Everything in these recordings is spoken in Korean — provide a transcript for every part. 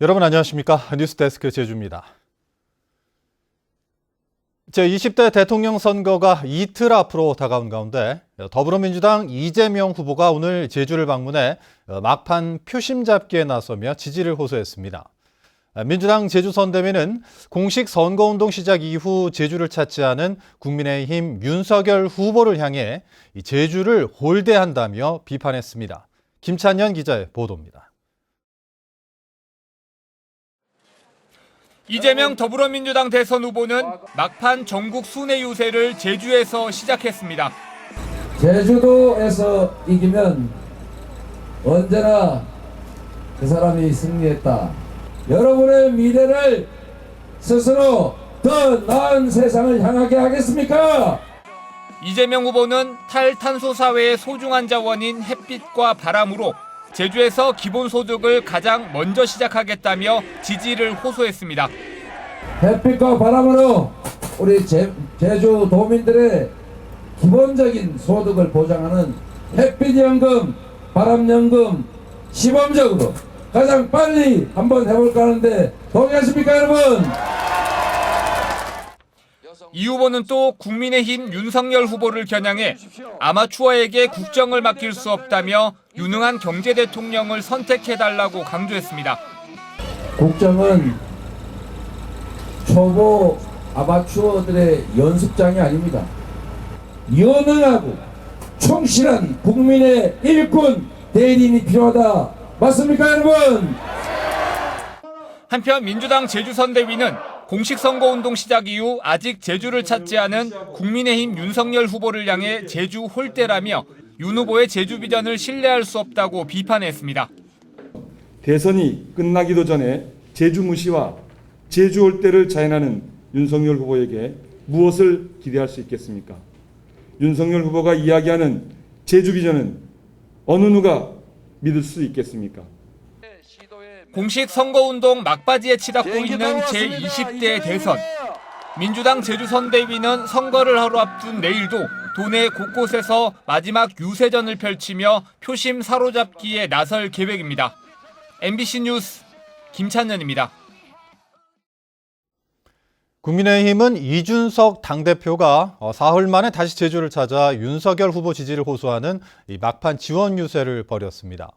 여러분 안녕하십니까? 뉴스데스크 제주입니다. 제20대 대통령 선거가 이틀 앞으로 다가온 가운데 더불어민주당 이재명 후보가 오늘 제주를 방문해 막판 표심 잡기에 나서며 지지를 호소했습니다. 민주당 제주선대위는 공식 선거운동 시작 이후 제주를 찾지 않은 국민의힘 윤석열 후보를 향해 이 제주를 홀대한다며 비판했습니다. 김찬현 기자의 보도입니다. 이재명 더불어민주당 대선 후보는 막판 전국 순회 유세를 제주에서 시작했습니다. 제주도에서 이기면 언제나 그 사람이 승리했다. 여러분의 미래를 스스로 더 나은 세상을 향하게 하겠습니까? 이재명 후보는 탈탄소 사회의 소중한 자원인 햇빛과 바람으로 제주에서 기본소득을 가장 먼저 시작하겠다며 지지를 호소했습니다. 햇빛과 바람으로 우리 제, 제주 도민들의 기본적인 소득을 보장하는 햇빛연금, 바람연금 시범적으로 가장 빨리 한번 해볼까 하는데 동의하십니까 여러분? 이 후보는 또 국민의힘 윤석열 후보를 겨냥해 아마추어에게 국정을 맡길 수 없다며 유능한 경제 대통령을 선택해달라고 강조했습니다. 국정은 초보 아마추어들의 연습장이 아닙니다. 유능하고 충실한 국민의 일꾼 대리인이 필요하다. 맞습니까, 여러분? 한편 민주당 제주선대위는 공식 선거운동 시작 이후 아직 제주를 찾지 않은 국민의힘 윤석열 후보를 향해 제주 홀대라며 윤 후보의 제주 비전을 신뢰할 수 없다고 비판했습니다. 대선이 끝나기도 전에 제주 무시와 제주 올 때를 자행하는 윤석열 후보에게 무엇을 기대할 수 있겠습니까? 윤석열 후보가 이야기하는 제주 비전은 어느 누가 믿을 수 있겠습니까? 공식 선거운동 막바지에 치닫고 있는 제20대 대선. 민주당 제주선대위는 선거를 하루 앞둔 내일도 도내 곳곳에서 마지막 유세전을 펼치며 표심 사로잡기에 나설 계획입니다. MBC 뉴스 김찬현입니다. 국민의힘은 이준석 당대표가 어, 사흘 만에 다시 제주를 찾아 윤석열 후보 지지를 호소하는 이 막판 지원 유세를 벌였습니다.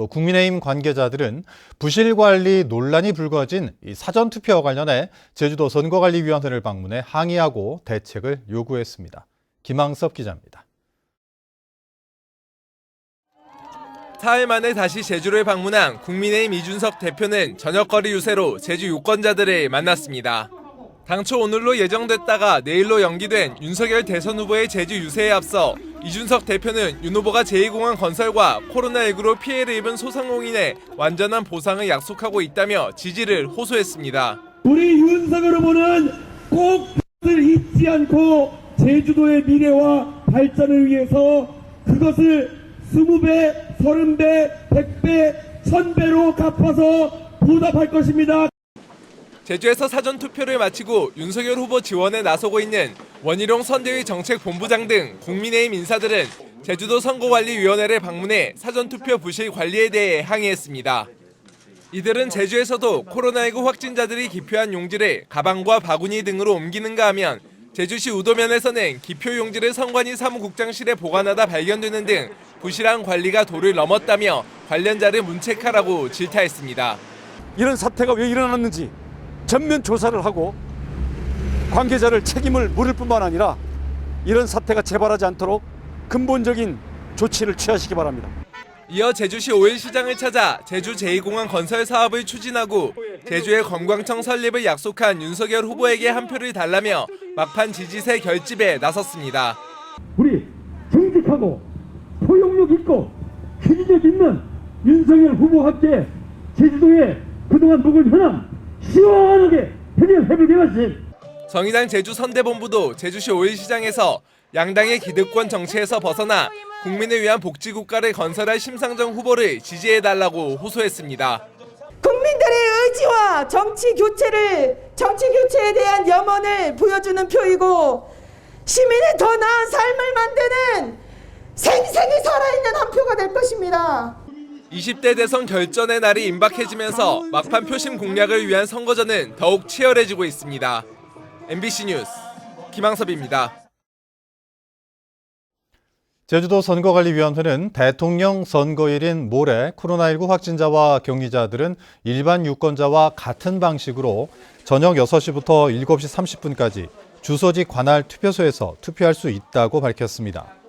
또 국민의힘 관계자들은 부실 관리 논란이 불거진 이 사전 투표와 관련해 제주도 선거관리위원회를 방문해 항의하고 대책을 요구했습니다. 김항섭 기자입니다. 사흘 만에 다시 제주를 방문한 국민의힘 이준석 대표는 저녁거리 유세로 제주 유권자들을 만났습니다. 당초 오늘로 예정됐다가 내일로 연기된 윤석열 대선 후보의 제주 유세에 앞서 이준석 대표는 윤 후보가 제2공항 건설과 코로나19로 피해를 입은 소상공인의 완전한 보상을 약속하고 있다며 지지를 호소했습니다. 우리 윤석열 후보는 꼭 잊지 않고 제주도의 미래와 발전을 위해서 그것을 20배, 30배, 100배, 1000배로 갚아서 보답할 것입니다. 제주에서 사전 투표를 마치고 윤석열 후보 지원에 나서고 있는 원희룡 선대위 정책본부장 등 국민의힘 인사들은 제주도 선거관리위원회를 방문해 사전 투표 부실 관리에 대해 항의했습니다. 이들은 제주에서도 코로나19 확진자들이 기표한 용지를 가방과 바구니 등으로 옮기는가 하면 제주시 우도면에서는 기표 용지를 선관위 사무국장실에 보관하다 발견되는 등 부실한 관리가 도를 넘었다며 관련자를 문책하라고 질타했습니다. 이런 사태가 왜 일어났는지 전면 조사를 하고 관계자를 책임을 물을 뿐만 아니라 이런 사태가 재발하지 않도록 근본적인 조치를 취하시기 바랍니다. 이어 제주시 5일 시장을 찾아 제주 제2공항 건설 사업을 추진하고 제주의 관광청 설립을 약속한 윤석열 후보에게 한 표를 달라며 막판 지지세 결집에 나섰습니다. 우리 정직하고 포용력 있고 추진력 있는 윤석열 후보와 함께 제주도의 그동안 묵은 현황 시원하게 해결해보게 하신 정의당 제주 선대본부도 제주시 5일 시장에서 양당의 기득권 정치에서 벗어나 국민을 위한 복지국가를 건설할 심상정 후보를 지지해달라고 호소했습니다. 국민들의 의지와 정치 교체를 정치 교체에 대한 염원을 보여주는 표이고 시민의 더 나은 삶을 만드는 생생히 살아있는 한 표가 될 것입니다. 20대 대선 결전의 날이 임박해지면서 막판 표심 공략을 위한 선거전은 더욱 치열해지고 있습니다. MBC 뉴스 김항섭입니다. 제주도 선거관리위원회는 대통령 선거일인 모레 코로나19 확진자와 격리자들은 일반 유권자와 같은 방식으로 저녁 6시부터 7시 30분까지 주소지 관할 투표소에서 투표할 수 있다고 밝혔습니다.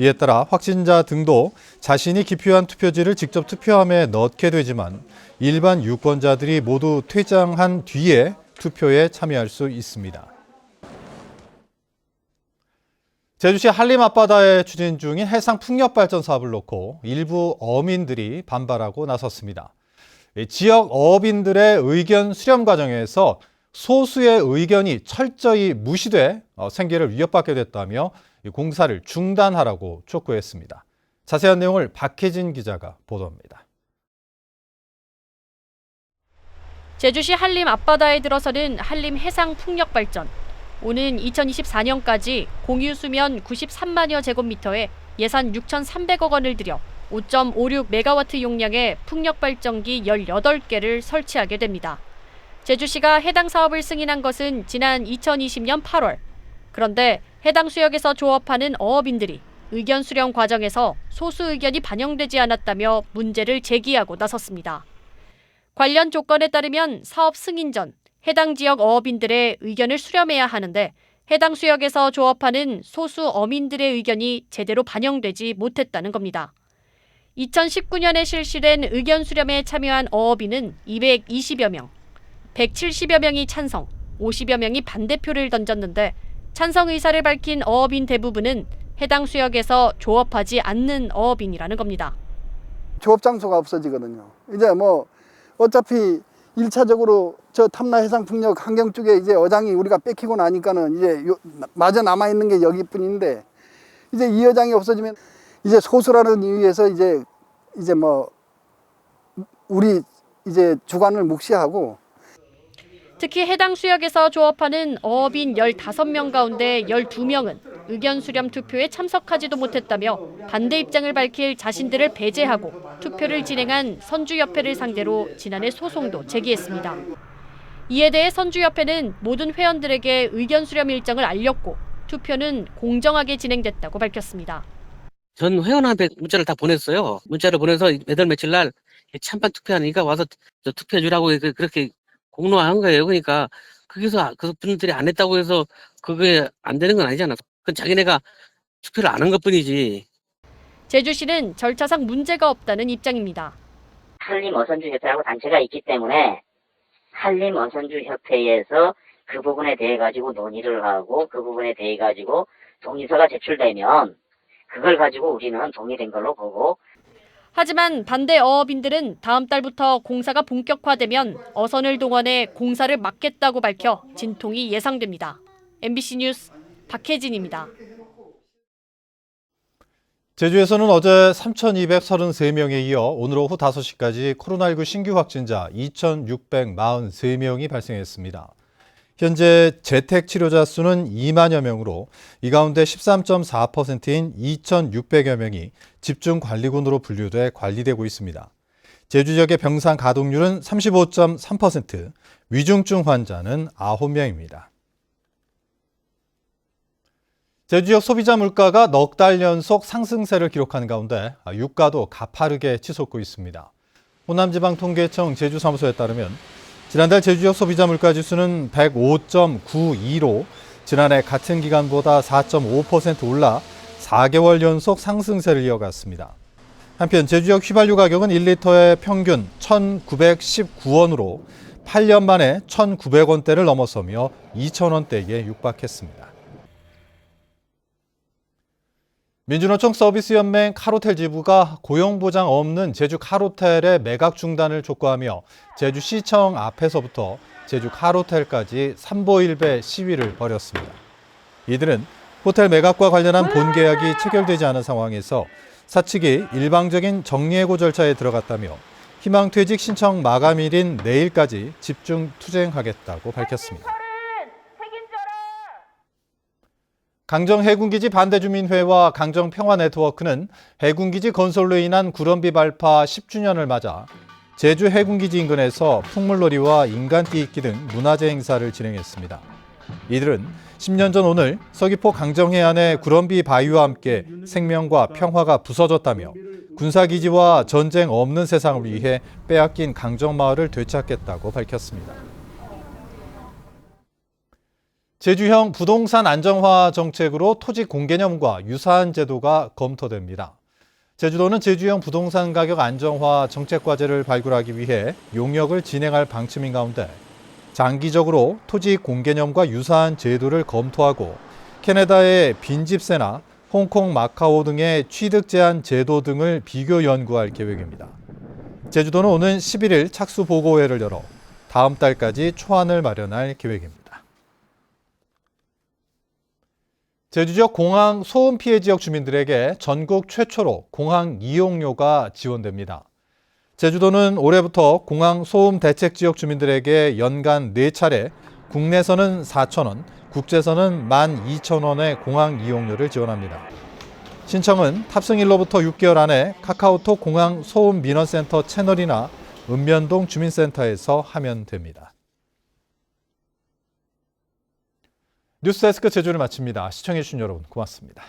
이에 따라 확진자 등도 자신이 기표한 투표지를 직접 투표함에 넣게 되지만 일반 유권자들이 모두 퇴장한 뒤에 투표에 참여할 수 있습니다. 제주시 한림 앞바다에 추진 중인 해상 풍력 발전 사업을 놓고 일부 어민들이 반발하고 나섰습니다. 이 지역 어민들의 의견 수렴 과정에서 소수의 의견이 철저히 무시돼 어, 생계를 위협받게 됐다며 이 공사를 중단하라고 촉구했습니다. 자세한 내용을 박혜진 기자가 보도합니다. 제주시 한림 앞바다에 들어서는 한림 해상 풍력 발전. 오는 2024년까지 공유 수면 93만여 제곱미터에 예산 6,300억 원을 들여 5.56메가와트 용량의 풍력 발전기 18개를 설치하게 됩니다. 제주시가 해당 사업을 승인한 것은 지난 2020년 8월. 그런데 해당 수역에서 조업하는 어업인들이 의견 수렴 과정에서 소수 의견이 반영되지 않았다며 문제를 제기하고 나섰습니다. 관련 조건에 따르면 사업 승인 전 해당 지역 어업인들의 의견을 수렴해야 하는데 해당 수역에서 조업하는 소수 어민들의 의견이 제대로 반영되지 못했다는 겁니다. 2019년에 실시된 의견 수렴에 참여한 어업인은 220여 명, 170여 명이 찬성, 50여 명이 반대표를 던졌는데 찬성 의사를 밝힌 어업인 대부분은 해당 수역에서 조업하지 않는 어업인이라는 겁니다. 조업 장소가 없어지거든요. 이제 뭐 어차피 일차적으로 저 탐라 해상 풍력 환경 쪽에 이제 어장이 우리가 뺏기고 나니까는 이제 요, 마저 남아 있는 게 여기뿐인데 이제 이 어장이 없어지면 이제 소수라는 이유에서 이제 이제 뭐 우리 이제 주관을 묵시하고 특히 해당 수역에서 조업하는 어업인 15명 가운데 12명은 의견 수렴 투표에 참석하지도 못했다며 반대 입장을 밝힐 자신들을 배제하고 투표를 진행한 선주협회를 상대로 지난해 소송도 제기했습니다. 이에 대해 선주협회는 모든 회원들에게 의견 수렴 일정을 알렸고 투표는 공정하게 진행됐다고 밝혔습니다. 전 회원한테 문자를 다 보냈어요. 문자를 보내서 매달 며칠 날 찬반 투표하니까 와서 저 투표해 주라고 그- 그렇게 공로한 거예요. 그러니까 거기서 그 분들이 안 했다고 해서 그게 안 되는 건 아니잖아. 그건 자기네가 투표를 안 한 것뿐이지. 제주시는 절차상 문제가 없다는 입장입니다. 한림 어선주 협회하고 단체가 있기 때문에 한림 어선주 협회에서 그 부분에 대해 가지고 논의를 하고 그 부분에 대해 가지고 동의서가 제출되면 그걸 가지고 우리는 동의된 걸로 보고 하지만 반대 어업인들은 다음 달부터 공사가 본격화되면 어선을 동원해 공사를 막겠다고 밝혀 진통이 예상됩니다. MBC 뉴스 박혜진입니다. 제주에서는 어제 3,233명에 이어 오늘 오후 5시까지 코로나19 신규 확진자 2,643명이 발생했습니다. 현재 재택 치료자 수는 2만여 명으로 이 가운데 13.4%인 2,600여 명이 집중 관리군으로 분류돼 관리되고 있습니다. 제주 지역의 병상 가동률은 35.3%, 위중증 환자는 9명입니다. 제주 지역 소비자 물가가 넉 달 연속 상승세를 기록하는 가운데 유가도 가파르게 치솟고 있습니다. 호남지방통계청 제주사무소에 따르면 지난달 제주 지역 소비자 물가 지수는 105.92로 지난해 같은 기간보다 4.5% 올라 4개월 연속 상승세를 이어갔습니다. 한편 제주 지역 휘발유 가격은 1리터에 평균 1,919원으로 8년 만에 1,900원대를 넘어서며 2,000원대에 육박했습니다. 민주노총 서비스연맹 카로텔 지부가 고용보장 없는 제주 카로텔의 매각 중단을 촉구하며 제주시청 앞에서부터 제주 카로텔까지 삼보일배 시위를 벌였습니다. 이들은 호텔 매각과 관련한 본 계약이 체결되지 않은 상황에서 사측이 일방적인 정리해고 절차에 들어갔다며 희망퇴직 신청 마감일인 내일까지 집중 투쟁하겠다고 밝혔습니다. 강정 해군기지 반대주민회와 강정 평화네트워크는 해군기지 건설로 인한 구럼비 발파 10주년을 맞아 제주 해군기지 인근에서 풍물놀이와 인간띠 등 문화제 행사를 진행했습니다. 이들은 10년 전 오늘 서귀포 강정 해안의 구럼비 바위와 함께 생명과 평화가 부서졌다며 군사기지와 전쟁 없는 세상을 위해 빼앗긴 강정 마을을 되찾겠다고 밝혔습니다. 제주형 부동산 안정화 정책으로 토지 공개념과 유사한 제도가 검토됩니다. 제주도는 제주형 부동산 가격 안정화 정책 과제를 발굴하기 위해 용역을 진행할 방침인 가운데 장기적으로 토지 공개념과 유사한 제도를 검토하고 캐나다의 빈집세나 홍콩, 마카오 등의 취득 제한 제도 등을 비교 연구할 계획입니다. 제주도는 오는 11일 착수 보고회를 열어 다음 달까지 초안을 마련할 계획입니다. 제주 지역 공항 소음 피해 지역 주민들에게 전국 최초로 공항 이용료가 지원됩니다. 제주도는 올해부터 공항 소음 대책 지역 주민들에게 연간 4차례 국내선은 4,000원, 국제선은 12,000원의 공항 이용료를 지원합니다. 신청은 탑승일로부터 6개월 안에 카카오톡 공항 소음 민원센터 채널이나 읍면동 주민센터에서 하면 됩니다. 뉴스데스크 제주를 마칩니다. 시청해주신 여러분 고맙습니다.